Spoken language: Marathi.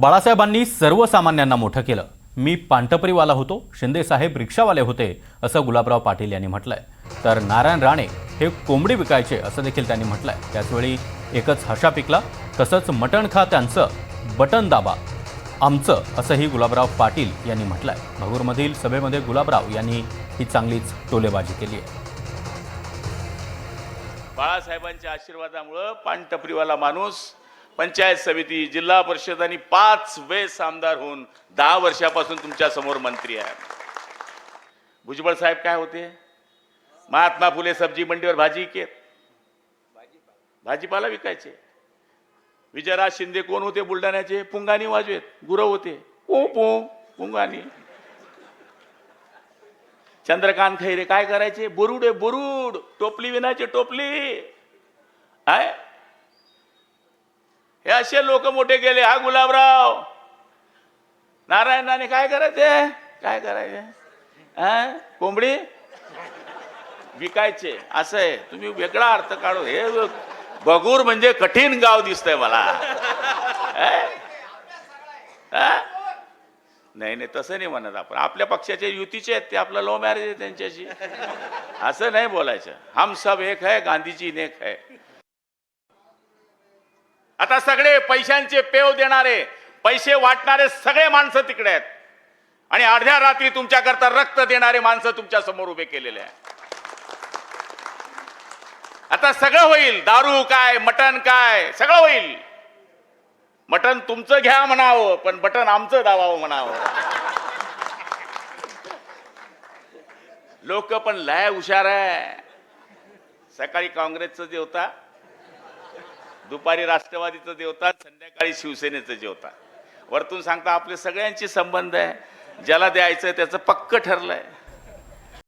बाळासाहेबांनी सर्वसामान्यांना मोठं केलं. मी पांटपरीवाला होतो शिंदेसाहेब रिक्षावाले होते असं गुलाबराव पाटील यांनी म्हटलंय. तर नारायण राणे हे कोंबडी विकायचे असं देखील त्यांनी म्हटलंय. त्याचवेळी एकच हशा पिकला तसंच मटण खा त्यांचं बटन दाबा आमचं असंही गुलाबराव पाटील यांनी म्हटलंय. भगूरमधील सभेमध्ये गुलाबराव यांनी ही चांगलीच टोलेबाजी केली आहे. बाळासाहेबांच्या आशीर्वादामुळं पानटपरीवाला माणूस पंचायत समिती जिल्हा परिषद आणि पाच वेळेस आमदार होऊन दहा वर्षापासून तुमच्यासमोर मंत्री आहे. भुजबळ साहेब काय होते? महात्मा फुले सब्जी मंडीवर भाजी विकेत. भाजीपाला विकायचे. विजयराज शिंदे कोण होते? बुलढाण्याचे. पुंगानी वाजवेत. गुरव होते. ओ पो पुंगानी. चंद्रकांत खैरे काय करायचे? बुरुड बुरुड. टोपली विनायचे टोपली. आहे हे असे लोक मोठे गेले. हा गुलाबराव. नारायणाने काय करायचे? काय करायचे? हा? कोंबडी? विकायचे. असं आहे. तुम्ही वेगळा अर्थ काढू. हे बगूर म्हणजे कठीण गाव दिसतंय मला. नाही नाही तसं नाही म्हणत आपण. आपल्या पक्षाचे युतीचे आहेत ते. आपलं लव्ह मॅरेज आहे त्यांच्याशी. असं नाही बोलायचं. हम सब एक है गांधीजी नेक है. आता सगळे पैशांचे पेव देणारे पैसे वाटणारे सगळे माणसं तिकडे आहेत. आणि अर्ध्या रात्री तुमच्याकरता रक्त देणारे माणसं तुमच्यासमोर उभे केलेले आहे आता सगळं होईल. दारू काय मटण काय सगळं होईल. मटण तुमचं घ्या म्हणावं पण बटन आमचं दावावं म्हणावं. लोक पण लय हुशार आहे. सकाळी काँग्रेसचं जे होता दुपारी राष्ट्रवादीचं जेवतात संध्याकाळी शिवसेनेचं जेवतात वरतून सांगता आपले सगळ्यांचे संबंध आहे. ज्याला द्यायचं त्याचं पक्क ठरलंय.